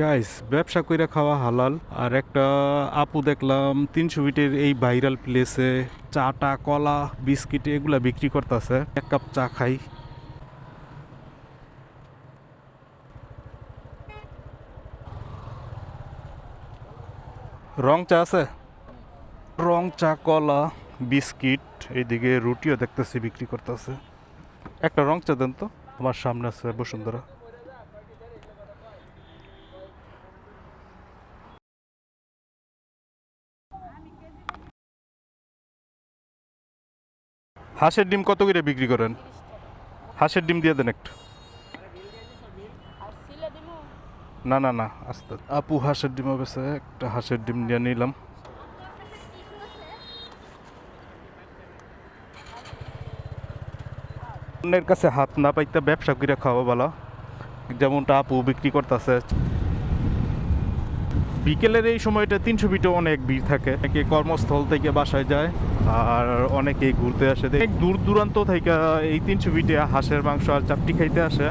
Guys ব্যবসা কইরা খাওয়া হালাল। আর একটা আপু দেখলাম তিনশো ফিটের এই ভাইরাল প্লেসে চাটা, কলা, বিস্কিট এগুলা বিক্রি করতেছে। এক কাপ চা খাই। রং চা আছে? রং চা, কলা, বিস্কিট, এইদিকে রুটিও দেখতেছি বিক্রি করতেছে। একটা রং চা দেন তো, আমার সামনে আছে বসুন্ধরা। হাঁসের ডিম কত করে বিক্রি করেন? হাঁসের ডিম দিয়ে দেন একটু। না না না, আস্তে। আপু হাঁসের ডিম বেছে একটা হাঁসের ডিম দিয়ে নিলাম। অন্যের কাছে হাত না পাইতে ব্যবসা করে খাওয়া বলা যেমনটা আপু বিক্রি করতেছে। বিকেলের এই সময়টা তিনশো ফিটে অনেক ভিড় থাকে। অনেকে কর্মস্থল থেকে বাসায় যায়, আর অনেকেই ঘুরতে আসে। অনেক দূর দূরান্ত থেকে এই তিনশো ফিটে হাঁসের মাংস আর চাপটি খাইতে আসে।